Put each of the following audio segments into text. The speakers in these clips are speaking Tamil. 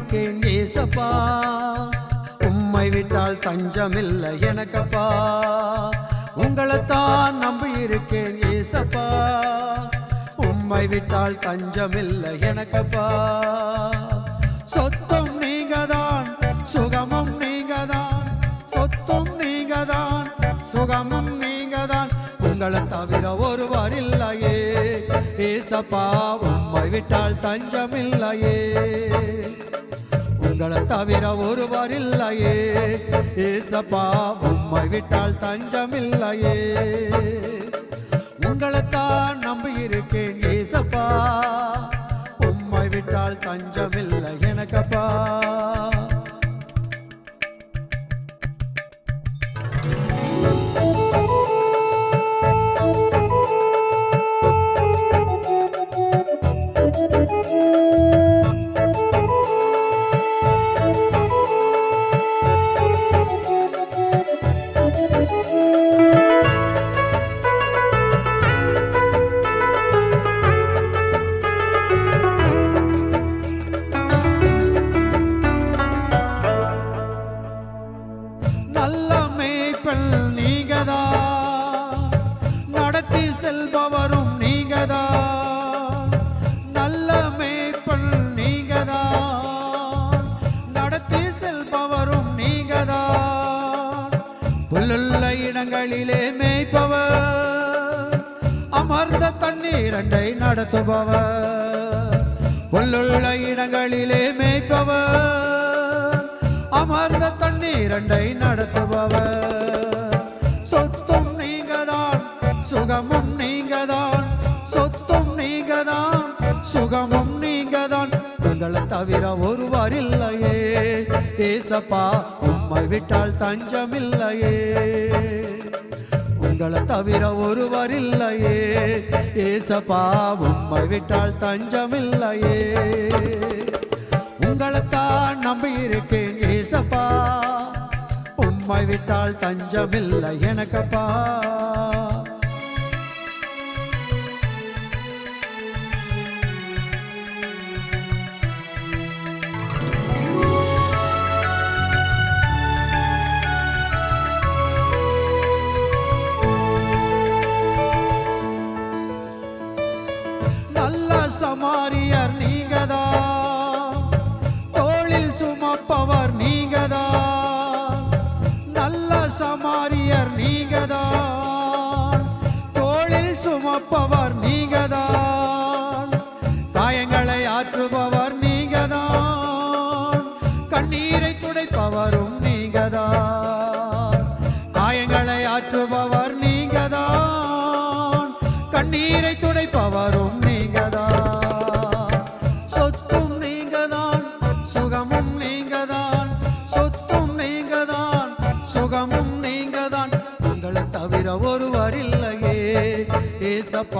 இருக்கேன் ஏசப்பா உம்மை விட்டால் தஞ்சமில்லை எனக்கப்பா. உங்களைத்தான் நம்பி இருக்கேன் ஏசப்பா. உம்மை விட்டால் தஞ்சமில்லை எனக்கப்பா. சொத்தும் நீங்க தான் சுகமும் நீங்க தான் சொத்தும் நீங்க தான் சுகமும் நீங்க தான் உங்களை தவிர ஒருவர் இல்லையே. ஏசப்பா உம்மை விட்டால் தஞ்சமில்லையே. உங்களை தவிர ஒருவர் இல்லையே ஏசப்பா உம்மை விட்டால் தஞ்சம் இல்லையே உங்களைத்தான் நம்பி இருக்கேன் ஏசப்பா. உம்மை விட்டால் தஞ்சம் இல்லை எனக்கப்பா. புல்லுள்ள இடங்களிலே மேய்ப்பவர். அமர்ந்த தண்ணீரண்டை நடத்துபவர். புல்லுள்ள இடங்களிலே மேய்ப்பவர். அமர்ந்த தண்ணீரண்டை நடத்துபவர். சொத்தும் நீங்கதான் சுகமும் நீங்கதான். சொத்தும் நீங்கதான் சுகமும் நீங்கதான். உங்களை தவிர ஒருவர் இல்லையே. ஏசப்பா உம்மை விட்டால் தஞ்சமில்லையே. உங்களை தவிர ஒருவர் இல்லையே. ஏசப்பா உம்மை விட்டால் தஞ்சமில்லையே. உங்களைத்தான் நம்பி இருக்கேன் ஏசப்பா. உம்மை விட்டால் தஞ்சமில்லை எனக்கப்பா. tomorrow.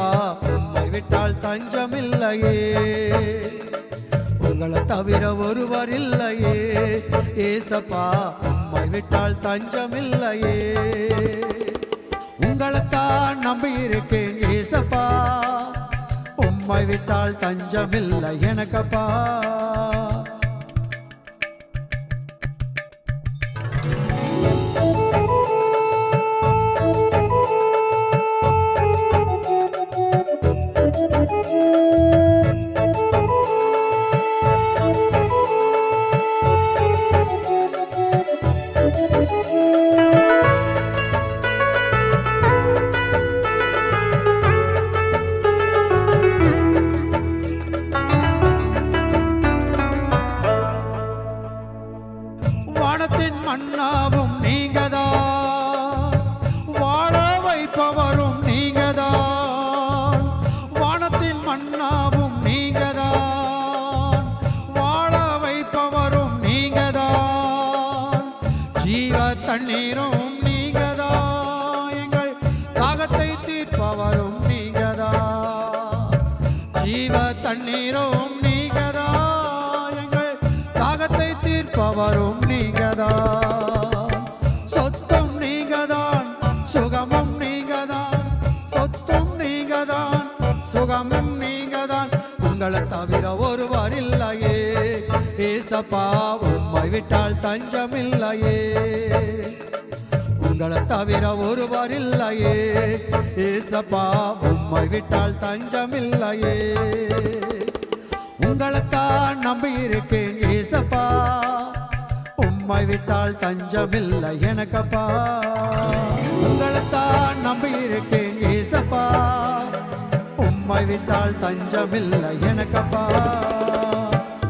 ஏசப்பா உம்மை விட்டால் தஞ்சமில்லையே. உங்களை தவிர ஒருவர் இல்லையே. ஏசப்பா உம்மை விட்டால் தஞ்சமில்லையே. உங்களைத்தான் நம்பி இருக்கேன் ஏசப்பா. உம்மை விட்டால் தஞ்சமில்லை எனக்கப்பா. வைப்பவரும் நீங்கதான். வானத்தில் மன்னாவும் நீங்கதான். வாழ வைப்பவரும் நீங்கதான். ஜீவ தண்ணீரும் நீங்கதான். எங்கள் தாகத்தை தீர்ப்பவரும் நீங்கதான். ஜீவ தண்ணீரும் நீங்கதான். எங்கள் தாகத்தை தீர்ப்பவரும் நீங்கதான். சொத்தும் நீங்க தான் உங்களை தவிர ஒருவர் இல்லையே. ஏசப்பா உம்மை விட்டால் தஞ்சம் இல்லையே உங்களை தவிர ஒருவர் இல்லையே. ஏசப்பா உம்மை விட்டால் தஞ்சம் இல்லையே உங்களைத்தான் நம்பி இருக்கேன் ஏசப்பா. உம்மை விட்டால் தஞ்சமில்லை எனக்கப்பா. உங்களைத்தான் நம்பி இருக்கேன் ஏசப்பா. உம்மை தஞ்சமில்லை எனக்கப்பா.